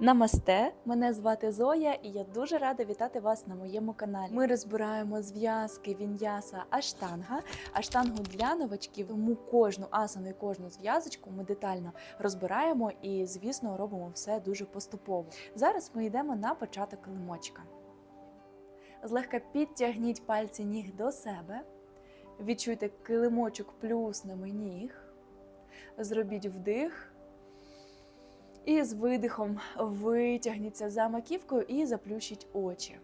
Намасте, мене звати Зоя, і я дуже рада вітати вас на моєму каналі. Ми розбираємо зв'язки він'яса аштанга, аштангу для новачків. Тому кожну асану і кожну зв'язочку ми детально розбираємо і, звісно, робимо все дуже поступово. Зараз ми йдемо на початок килимочка. Злегка підтягніть пальці ніг до себе. Відчуйте килимочок плюсними ніг. Зробіть вдих. І з видихом витягніться за маківкою і заплющіть очі.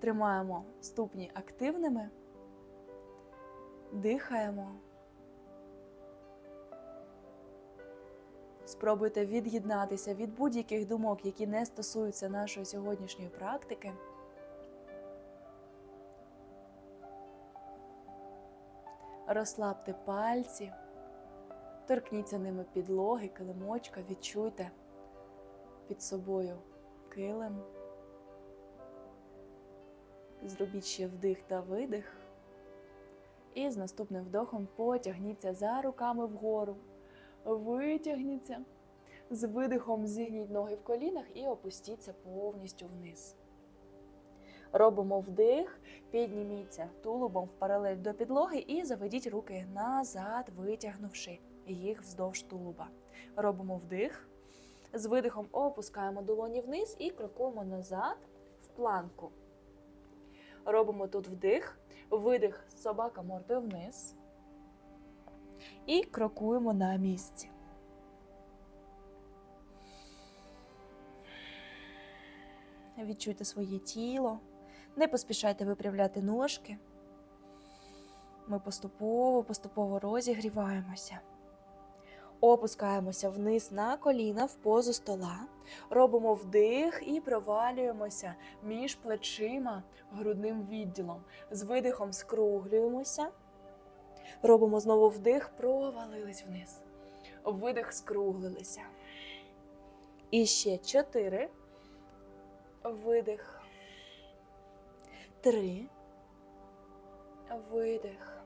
Тримаємо ступні активними, дихаємо. Спробуйте від'єднатися від будь-яких думок, які не стосуються нашої сьогоднішньої практики. Розслабте пальці. Торкніться ними підлоги, килимочка, відчуйте під собою килим. Зробіть ще вдих та видих. І з наступним вдохом потягніться за руками вгору. Витягніться. З видихом зігніть ноги в колінах і опустіться повністю вниз. Робимо вдих, підніміться тулубом в паралель до підлоги і заведіть руки назад, витягнувши їх вздовж тулуба. Робимо вдих. З видихом опускаємо долоні вниз і крокуємо назад в планку. Робимо тут вдих, видих, собака мордою вниз. І крокуємо на місці. Відчуйте своє тіло. Не поспішайте випрямляти ножки. Ми поступово, поступово розігріваємося. Опускаємося вниз на коліна в позу стола. Робимо вдих і провалюємося між плечима грудним відділом. З видихом скруглюємося. Робимо знову вдих, провалились вниз. Видих, скруглилися. І ще чотири. Видих. Три. Видих.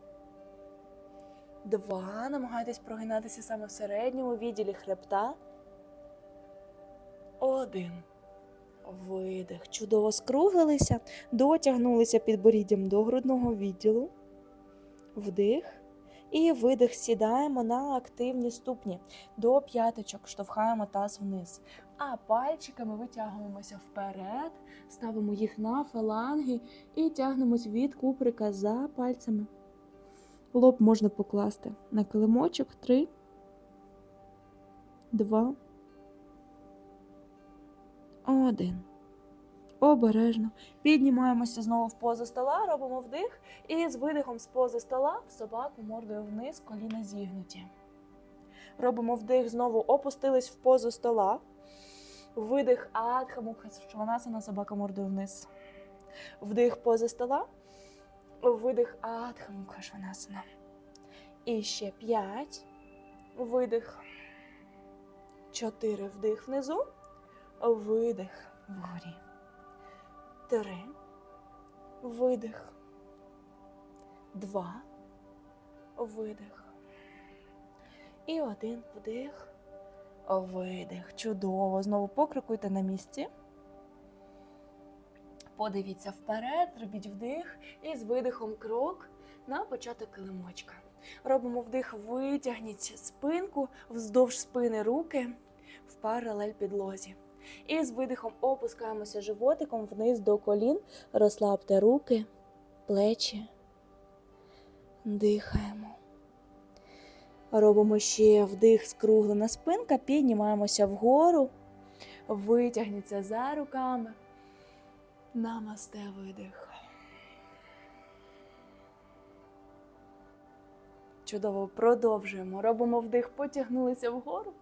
Два. Намагайтесь прогинатися саме в середньому відділі хребта. Один. Видих. Чудово скруглилися, дотягнулися підборіддям до грудного відділу. Вдих. І видих. Сідаємо на активні ступні. До п'яточок штовхаємо таз вниз. А пальчиками витягуємося вперед, ставимо їх на фаланги і тягнемось від куприка за пальцями. Лоб можна покласти на килимочок. Три, два, один. Обережно. Піднімаємося знову в позу стола, робимо вдих. І з видихом з пози стола в собаку мордою вниз, коліна зігнуті. Робимо вдих, знову опустились в позу стола. Видих адха мукха шванасана, собака мордою вниз. Вдих поза стола. Видих адха мукха шванасана. І ще п'ять. Видих. Чотири. Вдих внизу. Видих вгорі. Три. Видих. Два. Видих. І один вдих. Видих. Чудово. Знову покрикуйте на місці. Подивіться вперед, зробіть вдих і з видихом крок на початок килимочка. Робимо вдих, витягніть спинку вздовж спини руки в паралель підлозі. І з видихом опускаємося животиком вниз до колін. Розслабте руки, плечі. Дихаємо. Робимо ще вдих, скруглена спинка, піднімаємося вгору, витягніться за руками. Намасте видих. Чудово, продовжуємо. Робимо вдих, потягнулися вгору.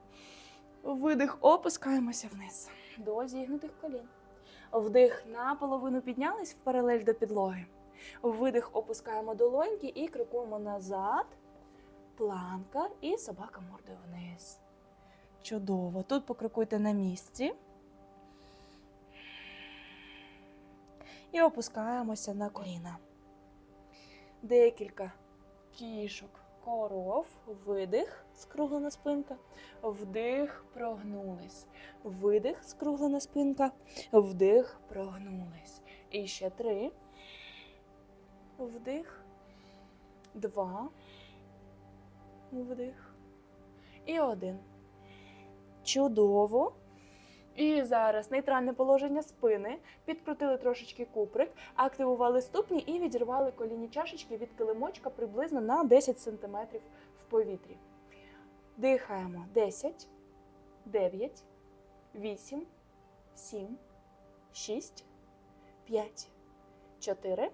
Видих, опускаємося вниз до зігнутих колін. Вдих наполовину піднялись в паралель до підлоги. Видих, опускаємо долоньки і крокуємо назад. Планка і собака мордою вниз. Чудово. Тут покрокуйте на місці. І опускаємося на коліна. Декілька кішок, коров, видих. скруглена спинка. Вдих, прогнулись. Видих, скруглена спинка. Вдих, прогнулись. І ще три. Вдих. Два. Вдих. І один. Чудово. І зараз нейтральне положення спини. Підкрутили трошечки куприк, активували ступні і відірвали колінні чашечки від килимочка приблизно на 10 см в повітрі. Дихаємо 10, 9, 8, 7, 6, 5, 4,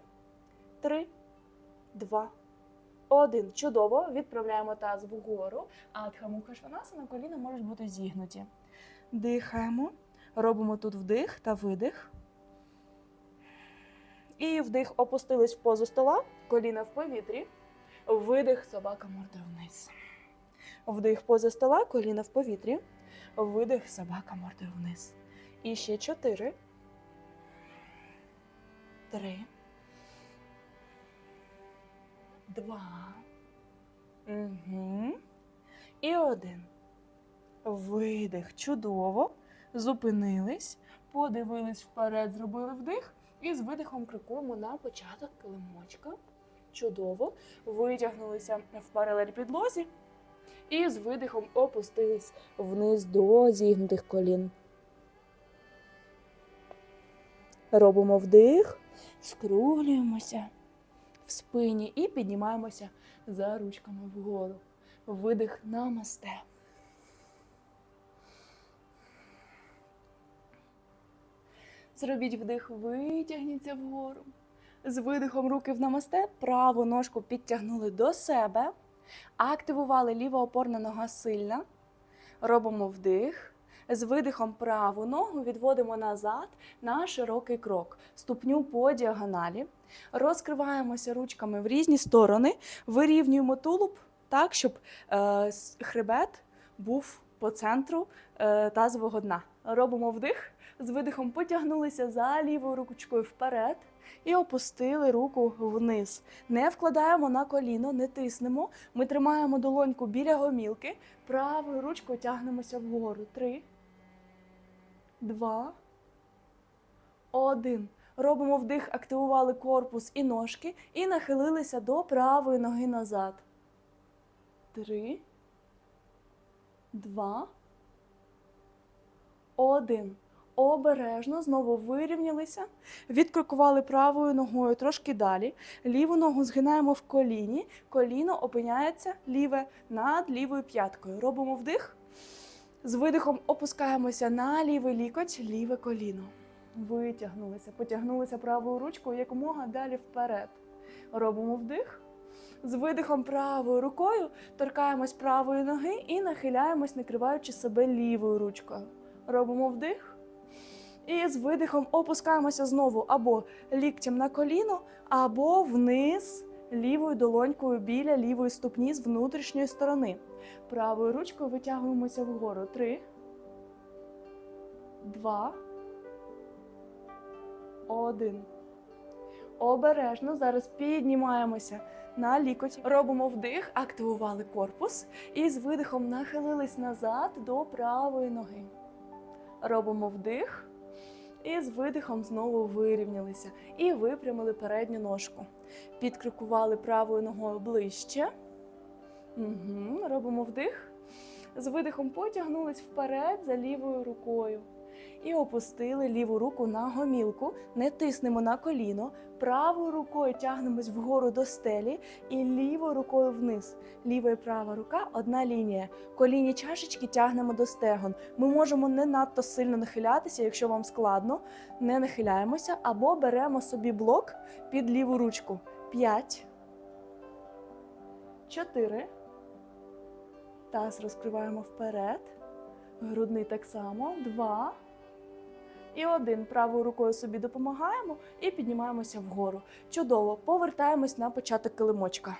3, 2, 1. Чудово. Відправляємо таз вгору. Адха муха шванасана, коліна можуть бути зігнуті. Дихаємо. Робимо тут вдих та видих. І вдих опустились в позу стола, коліна в повітрі. Видих, собака морда вниз. Вдих поза стола, коліна в повітрі. Видих, собака морда вниз. І ще чотири. Три. Два. Угу. І один. Видих. Чудово. Зупинились, подивились вперед, зробили вдих. І з видихом крокуємо на початок килимочка. Чудово. Витягнулися в паралель підлозі. І з видихом опустились вниз до зігнутих колін. Робимо вдих, скруглюємося в спині і піднімаємося за ручками вгору. Видих намасте. Зробіть вдих, витягніться вгору. З видихом руки в намасте, праву ножку підтягнули до себе. Активували ліва опорна нога сильна. Робимо вдих. З видихом праву ногу відводимо назад на широкий крок. Ступню по діагоналі. Розкриваємося ручками в різні сторони. Вирівнюємо тулуб так, щоб е, хребет був по центру е, тазового дна. Робимо вдих. З видихом потягнулися за лівою ручкою вперед і опустили руку вниз. Не вкладаємо на коліно, не тиснемо. Ми тримаємо долоньку біля гомілки, правою ручкою тягнемося вгору. Три, два, один. Робимо вдих, активували корпус і ножки і нахилилися до правої ноги назад. Три, два, один. Обережно знову вирівнялися, відкрокували правою ногою трошки далі. Ліву ногу згинаємо в коліні, коліно опиняється ліве над лівою п'яткою. Робимо вдих. З видихом опускаємося на лівий лікоть, ліве коліно. Витягнулися, потягнулися правою ручкою якомога далі вперед. Робимо вдих. З видихом правою рукою торкаємось правої ноги і нахиляємось, накриваючи себе лівою ручкою. Робимо вдих. І з видихом опускаємося знову або ліктем на коліно, або вниз лівою долонькою біля лівої ступні з внутрішньої сторони. Правою ручкою витягуємося вгору. Три, два, один. Обережно зараз піднімаємося на лікоть. Робимо вдих, активували корпус і з видихом нахилились назад до правої ноги. Робимо вдих. І з видихом знову вирівнялися і випрямили передню ножку. Підкрикували правою ногою ближче. Угу. Робимо вдих. З видихом потягнулись вперед за лівою рукою. І опустили ліву руку на гомілку, не тиснемо на коліно, правою рукою тягнемось вгору до стелі і лівою рукою вниз. Ліва і права рука одна лінія. Колінні чашечки тягнемо до стегон. Ми можемо не надто сильно нахилятися, якщо вам складно, не нахиляємося, або беремо собі блок під ліву ручку. П'ять. Чотири. Таз розкриваємо вперед. Грудний так само. Два. І один. Правою рукою собі допомагаємо і піднімаємося вгору. Чудово. Повертаємось на початок килимочка.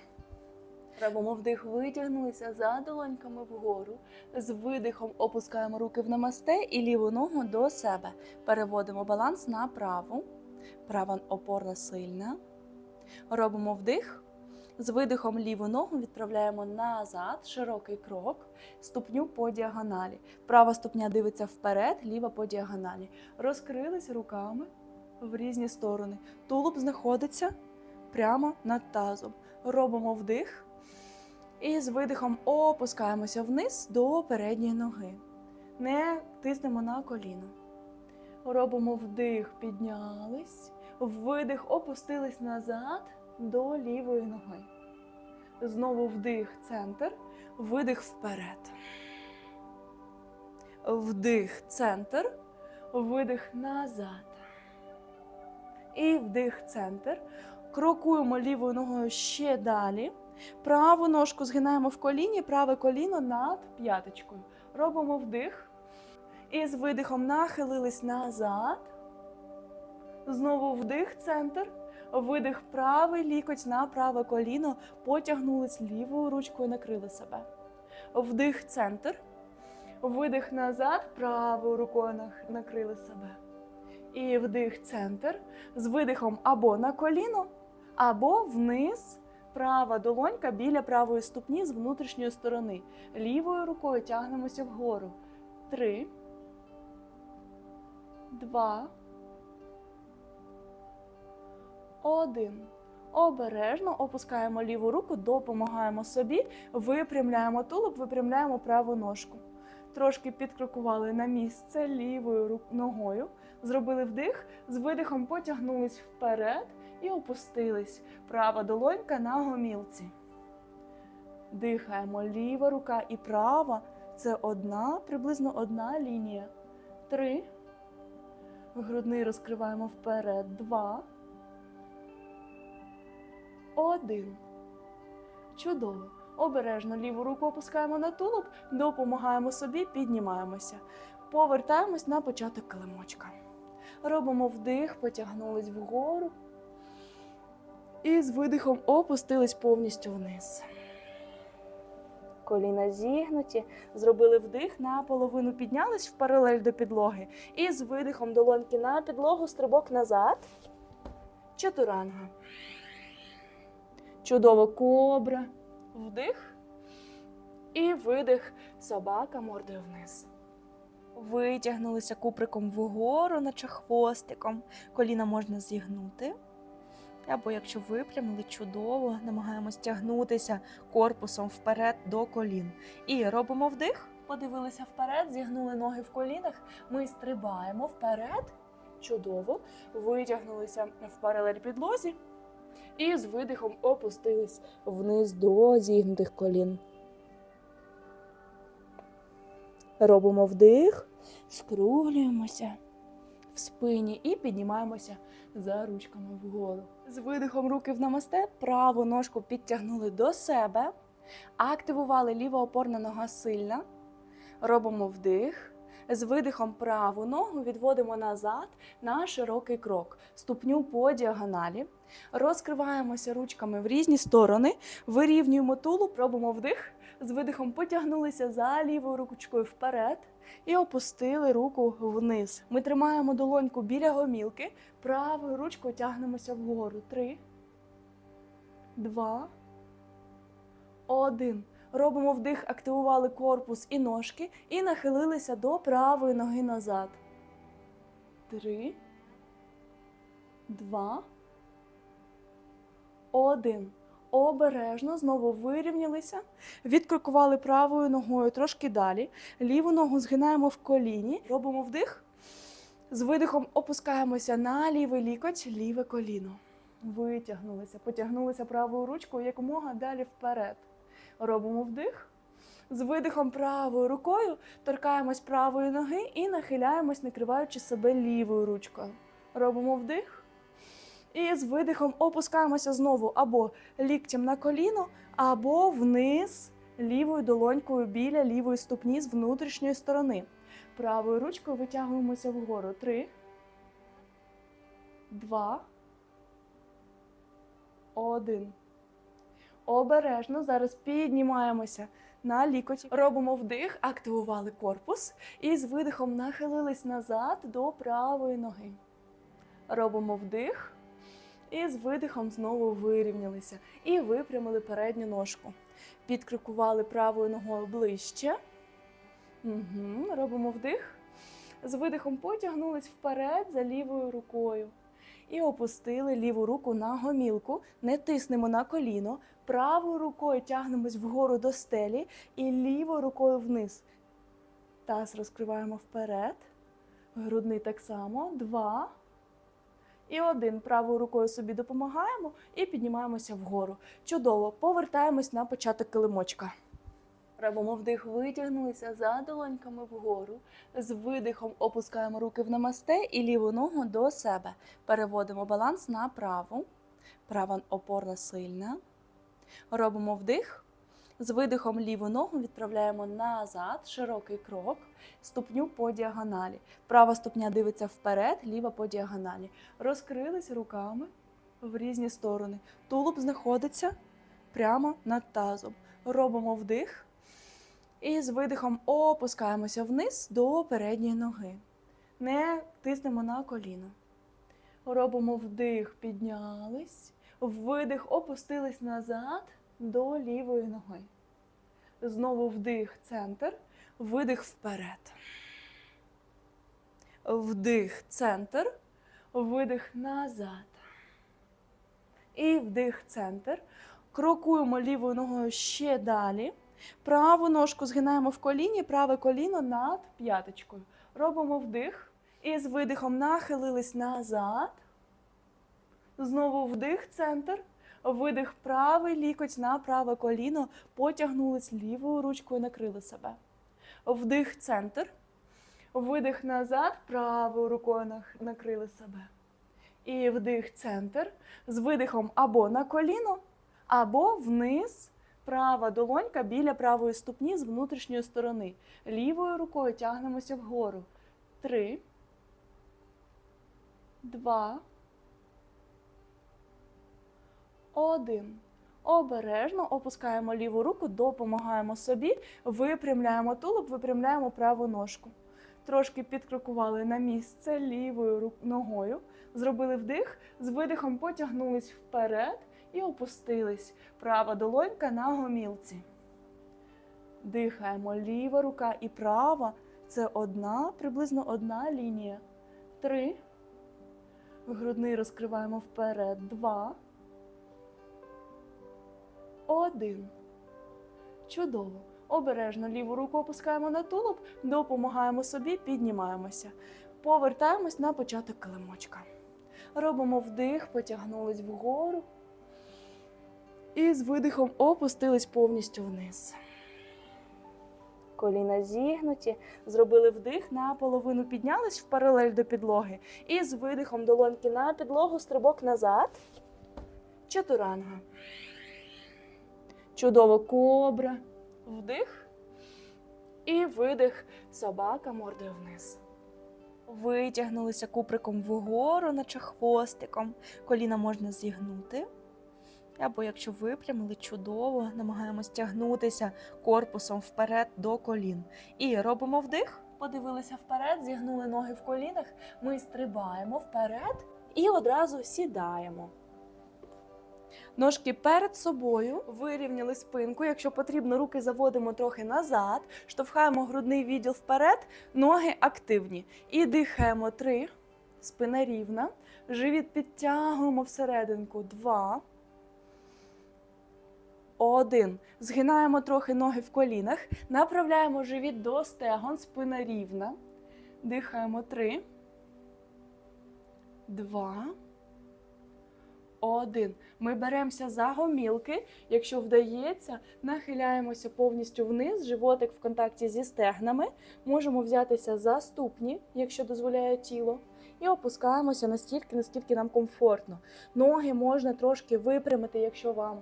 Робимо вдих, витягнулися за долоньками вгору. З видихом опускаємо руки в намасте і ліву ногу до себе. Переводимо баланс на праву. Права опорна сильна. Робимо вдих. З видихом ліву ногу відправляємо назад, широкий крок, ступню по діагоналі. Права ступня дивиться вперед, ліва по діагоналі. Розкрились руками в різні сторони. Тулуб знаходиться прямо над тазом. Робимо вдих. І з видихом опускаємося вниз до передньої ноги. Не тиснемо на коліно. Робимо вдих, піднялись. Видих, опустились назад до лівої ноги. Знову вдих, центр, видих вперед. Вдих, центр, видих назад. І вдих, центр. Крокуємо лівою ногою ще далі. Праву ножку згинаємо в коліні, праве коліно над п'яточкою. Робимо вдих. І з видихом нахилились назад. Знову вдих, центр. Видих правий лікоть на праве коліно. Потягнулись лівою ручкою, накрили себе. Вдих, центр. Видих назад, правою рукою накрили себе. І вдих, центр. З видихом або на коліно, або вниз. Права долонька біля правої ступні з внутрішньої сторони. Лівою рукою тягнемося вгору. Три. Два. Один. Обережно опускаємо ліву руку, допомагаємо собі, випрямляємо тулуб, випрямляємо праву ножку. Трошки підкрокували на місце лівою ногою, зробили вдих, з видихом потягнулись вперед і опустились. Права долонька на гомілці. Дихаємо ліва рука і права. Це одна, приблизно одна лінія. Три. Грудний розкриваємо вперед. Два. Один. Чудово. Обережно ліву руку опускаємо на тулуб, допомагаємо собі, піднімаємося. Повертаємось на початок килимочка. Робимо вдих, потягнулись вгору. І з видихом опустились повністю вниз. Коліна зігнуті, зробили вдих, наполовину піднялись в паралель до підлоги. І з видихом долоньки на підлогу, стрибок назад. Чатуранга. Чудово кобра. Вдих. І видих. Собака мордою вниз. Витягнулися куприком вгору, наче хвостиком. Коліна можна зігнути. Або якщо випрямили, чудово, намагаємось тягнутися корпусом вперед до колін. І робимо вдих, подивилися вперед, зігнули ноги в колінах. Ми стрибаємо вперед. Чудово. Витягнулися в паралель підлозі. І з видихом опустились вниз до зігнутих колін. Робимо вдих, скруглюємося в спині і піднімаємося за ручками вгору. З видихом руки в намасте, праву ножку підтягнули до себе, активували ліва опорна нога сильна. Робимо вдих. З видихом праву ногу відводимо назад на широкий крок, ступню по діагоналі. Розкриваємося ручками в різні сторони, вирівнюємо тулуб, робимо вдих. З видихом потягнулися за лівою ручкою вперед і опустили руку вниз. Ми тримаємо долоньку біля гомілки, правою ручкою тягнемося вгору. Три, два, один. Робимо вдих, активували корпус і ножки і нахилилися до правої ноги назад. Три, два, один. Обережно знову вирівнялися, відкрокували правою ногою трошки далі. Ліву ногу згинаємо в коліні, робимо вдих. З видихом опускаємося на лівий лікоть, ліве коліно. Витягнулися, потягнулися правою ручкою якомога далі вперед. Робимо вдих. З видихом правою рукою торкаємось правої ноги і нахиляємось, накриваючи себе лівою ручкою. Робимо вдих. І з видихом опускаємося знову або ліктем на коліно, або вниз лівою долонькою біля лівої ступні з внутрішньої сторони. Правою ручкою витягуємося вгору. Три, два, один. Обережно зараз піднімаємося на лікоті. Робимо вдих, активували корпус і з видихом нахилились назад до правої ноги. Робимо вдих. І з видихом знову вирівнялися і випрямили передню ножку. Підкрикували правою ногою ближче. Угу. Робимо вдих. З видихом потягнулись вперед за лівою рукою. І опустили ліву руку на гомілку, не тиснемо на коліно, правою рукою тягнемось вгору до стелі і лівою рукою вниз. Таз розкриваємо вперед. Грудний так само. Два. І один. Правою рукою собі допомагаємо і піднімаємося вгору. Чудово. Повертаємось на початок килимочка. Робимо вдих, витягнулися за долоньками вгору. З видихом опускаємо руки в намасте і ліву ногу до себе. Переводимо баланс на праву. Права опорна сильна. Робимо вдих. З видихом ліву ногу відправляємо назад, широкий крок, ступню по діагоналі. Права ступня дивиться вперед, ліва по діагоналі. Розкрились руками в різні сторони. Тулуб знаходиться прямо над тазом. Робимо вдих. І з видихом опускаємося вниз до передньої ноги. Не тиснемо на коліно. Робимо вдих, піднялись. Видих, опустились назад до лівої ноги. Знову вдих, центр, видих вперед. Вдих, центр, видих назад. І вдих, центр. Крокуємо лівою ногою ще далі. Праву ножку згинаємо в коліні, праве коліно над п'яточкою. Робимо вдих. І з видихом нахилились назад. Знову вдих, центр. Видих правий лікоть на праве коліно. Потягнулись лівою ручкою, накрили себе. Вдих, центр. Видих назад, правою рукою накрили себе. І вдих, центр. З видихом або на коліно, або вниз. Права долонька біля правої ступні з внутрішньої сторони. Лівою рукою тягнемося вгору. Три. Два. Один. Обережно опускаємо ліву руку, допомагаємо собі, випрямляємо тулуб, випрямляємо праву ножку. Трошки підкрокували на місце лівою ногою. Зробили вдих, з видихом потягнулись вперед і опустились. Права долонька на гомілці. Дихаємо. Ліва рука і права це одна, приблизно одна лінія. Три. Грудний розкриваємо вперед. Два. Один. Чудово. Обережно ліву руку опускаємо на тулуб, допомагаємо собі, піднімаємося. Повертаємось на початок килимочка. Робимо вдих, потягнулись вгору. І з видихом опустились повністю вниз. Коліна зігнуті, зробили вдих, наполовину піднялись в паралель до підлоги. І з видихом долоньки на підлогу, стрибок назад. Чатуранга. Чудово кобра. Вдих. І видих. Собака мордою вниз. Витягнулися куприком вгору, наче хвостиком. Коліна можна зігнути. Або якщо випрямили, чудово, намагаємось тягнутися корпусом вперед до колін. І робимо вдих, подивилися вперед, зігнули ноги в колінах. Ми стрибаємо вперед і одразу сідаємо. Ножки перед собою, вирівняли спинку. Якщо потрібно, руки заводимо трохи назад, штовхаємо грудний відділ вперед, ноги активні. І дихаємо три. Спина рівна. Живіт підтягуємо всерединку. Два. Один. Згинаємо трохи ноги в колінах. Направляємо живіт до стегон, спина рівна. Дихаємо три. Два. Один. Ми беремося за гомілки. Якщо вдається, нахиляємося повністю вниз, животик в контакті зі стегнами. Можемо взятися за ступні, якщо дозволяє тіло. І опускаємося настільки, наскільки нам комфортно. Ноги можна трошки випрямити, якщо вам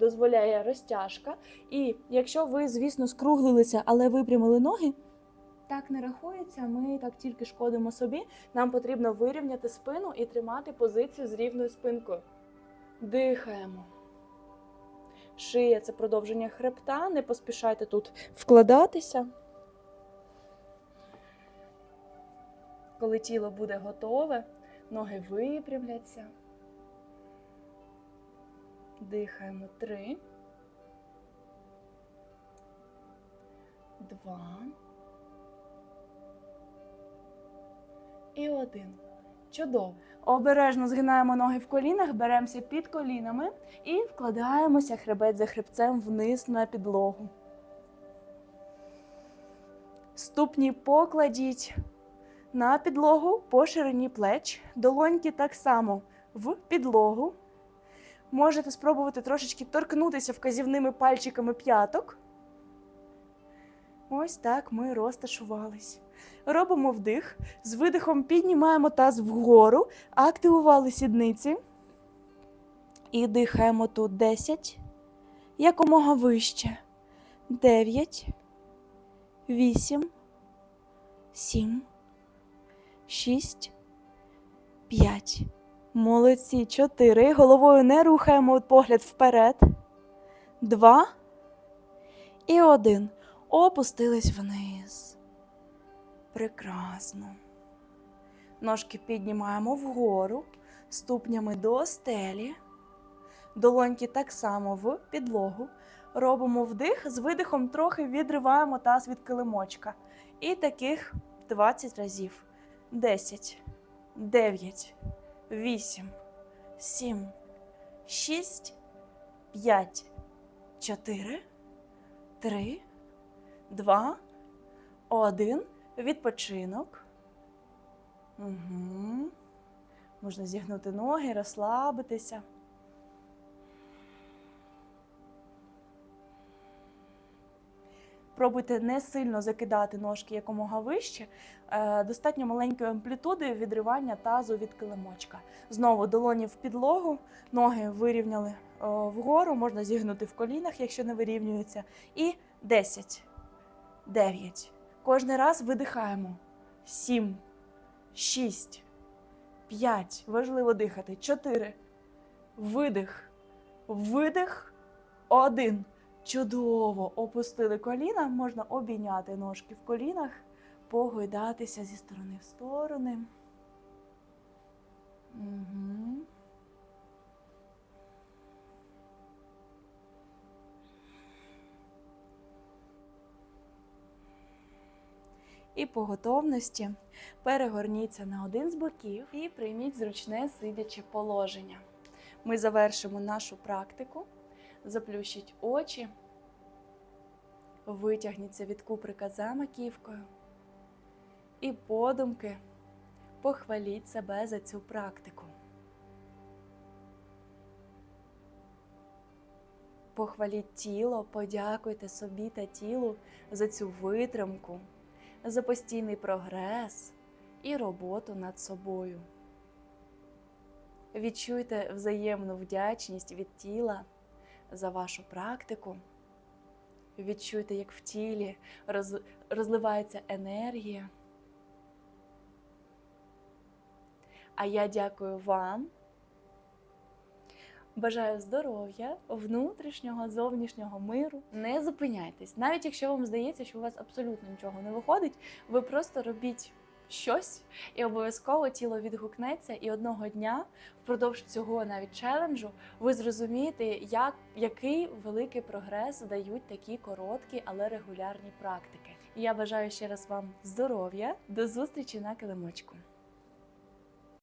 дозволяє розтяжка. І якщо ви, звісно, скруглилися, але випрямили ноги, так не рахується. Ми так тільки шкодимо собі. Нам потрібно вирівняти спину і тримати позицію з рівною спинкою. Дихаємо. Шия це продовження хребта. Не поспішайте тут вкладатися. Коли тіло буде готове, ноги випрямляться. Дихаємо три. Два. І один. Чудово. Обережно згинаємо ноги в колінах, беремося під колінами і вкладаємося хребет за хребцем вниз на підлогу. Ступні покладіть на підлогу по ширині плеч. Долоньки так само в підлогу. Можете спробувати трошечки торкнутися вказівними пальчиками п'яток. Ось так ми розташувались. Робимо вдих. З видихом піднімаємо таз вгору, активували сідниці. І дихаємо тут 10. Якомога вище. 9, 8, 7, 6, 5. Молодці. 4. Головою не рухаємо погляд вперед. 2 і 1. Опустились вниз. Прекрасно. Ножки піднімаємо вгору, ступнями до стелі. Долоньки так само в підлогу. Робимо вдих, з видихом трохи відриваємо таз від килимочка. І таких 20 разів. 10, 9, 8, 7, 6, 5, 4, 3, 2, 1. Відпочинок. Угу. Можна зігнути ноги, розслабитися. Пробуйте не сильно закидати ножки якомога вище. Е, Достатньо маленької амплітуди відривання тазу від килимочка. Знову долоні в підлогу, ноги вирівняли е, вгору, можна зігнути в колінах, якщо не вирівнюються. І 10, 9. Кожний раз видихаємо. 7, 6, 5. Важливо дихати. Чотири. Видих. Видих. Один. Чудово. Опустили коліна. Можна обійняти ножки в колінах, погойдатися зі сторони в сторони. І по готовності перегорніться на один з боків і прийміть зручне сидяче положення. Ми завершимо нашу практику. Заплющіть очі, витягніться від куприка за маківкою. І подумки похваліть себе за цю практику. Похваліть тіло, подякуйте собі та тілу за цю витримку за постійний прогрес і роботу над собою. Відчуйте взаємну вдячність від тіла за вашу практику. Відчуйте, як в тілі роз, розливається енергія. А я дякую вам. Бажаю здоров'я, внутрішнього, зовнішнього миру. Не зупиняйтесь. Навіть якщо вам здається, що у вас абсолютно нічого не виходить, ви просто робіть щось, і обов'язково тіло відгукнеться. І одного дня, впродовж цього навіть челенджу, ви зрозумієте, як, який великий прогрес дають такі короткі, але регулярні практики. І я бажаю ще раз вам здоров'я, до зустрічі на килимочку.